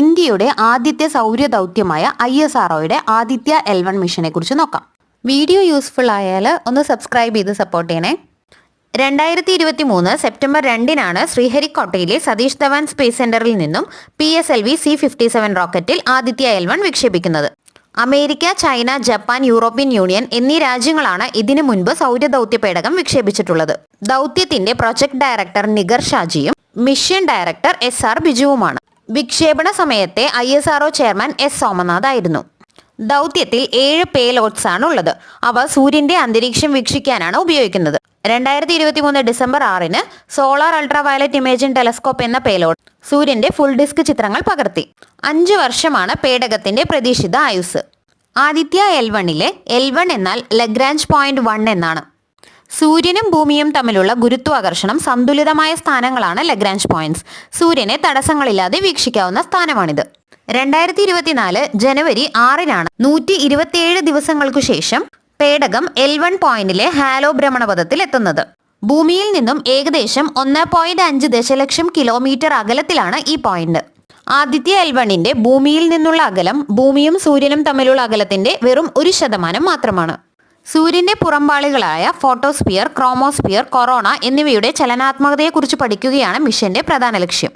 ഇന്ത്യയുടെ ആദ്യത്തെ സൗര്യ ദൗത്യമായ ഐ എസ് ആർഒയുടെ ആദിത്യ എൽ വൺ മിഷനെ കുറിച്ച് നോക്കാം. വീഡിയോ യൂസ്ഫുൾ ആയാൽ ഒന്ന് സബ്സ്ക്രൈബ് ചെയ്ത് സപ്പോർട്ട് ചെയ്യണേ. രണ്ടായിരത്തി ഇരുപത്തി മൂന്ന് സെപ്റ്റംബർ രണ്ടിനാണ് ശ്രീഹരിക്കോട്ടയിലെ സതീഷ് ധവാൻ സ്പേസ് സെന്ററിൽ നിന്നും P S L V C fifty seven റോക്കറ്റിൽ Aditya L one വിക്ഷേപിക്കുന്നത്. America China Japan European Union എന്നീ രാജ്യങ്ങളാണ് ഇതിനു മുൻപ് സൗര്യ ദൗത്യ പേടകം വിക്ഷേപിച്ചിട്ടുള്ളത്. ദൗത്യത്തിന്റെ പ്രൊജക്ട് ഡയറക്ടർ നിഗർ ഷാജിയും മിഷൻ ഡയറക്ടർ എസ് ആർ ബിജുവുമാണ്. വിക്ഷേപണ സമയത്തെ I S R O chairman S Somanath ആയിരുന്നു. ദൗത്യത്തിൽ ഏഴ് പേലോഡ്സ് ആണ് ഉള്ളത് അവ സൂര്യന്റെ അന്തരീക്ഷം വീക്ഷിക്കാനാണ് ഉപയോഗിക്കുന്നത്. രണ്ടായിരത്തി ഇരുപത്തി മൂന്ന് ഡിസംബർ ആറിന് സോളാർ അൾട്രാവയലറ്റ് ഇമേജിംഗ് ടെലസ്കോപ്പ് എന്ന പേലോഡ് സൂര്യന്റെ ഫുൾ ഡിസ്ക് ചിത്രങ്ങൾ പകർത്തി. അഞ്ച് വർഷമാണ് പേടകത്തിന്റെ പ്രതീക്ഷിത ആയുസ് ആദിത്യ എൽ വണ്ണിലെ എൽ വൺ എന്നാൽ ലഗ്രാഞ്ച് പോയിന്റ് വൺ എന്നാണ്. സൂര്യനും ഭൂമിയും തമ്മിലുള്ള ഗുരുത്വാകർഷണം സന്തുലിതമായ സ്ഥാനങ്ങളാണ് ലഗ്രാഞ്ച് പോയിന്റ്സ്. സൂര്യനെ തടസ്സങ്ങളില്ലാതെ വീക്ഷിക്കാവുന്ന സ്ഥാനമാണിത്. രണ്ടായിരത്തി ഇരുപത്തിനാല് ജനുവരി ആറിനാണ് നൂറ്റി ഇരുപത്തിയേഴ് ദിവസങ്ങൾക്കു ശേഷം പേടകം എൽ വൺ പോയിന്റിലെ ഹാലോ ഭ്രമണപഥത്തിൽ എത്തുന്നത്. ഭൂമിയിൽ നിന്നും ഏകദേശം ഒന്ന് പോയിന്റ് അഞ്ച് ദശലക്ഷം കിലോമീറ്റർ അകലത്തിലാണ് ഈ പോയിന്റ്. ആദിത്യ എൽവണിന്റെ ഭൂമിയിൽ നിന്നുള്ള അകലം ഭൂമിയും സൂര്യനും തമ്മിലുള്ള അകലത്തിന്റെ വെറും ഒരു ശതമാനം മാത്രമാണ്. സൂര്യന്റെ പുറംപാളികളായ ഫോട്ടോസ്ഫിയർ ക്രോമോസ്ഫിയർ കൊറോണ എന്നിവയുടെ ചലനാത്മകതയെക്കുറിച്ച് പഠിക്കുകയാണ് മിഷന്റെ പ്രധാന ലക്ഷ്യം.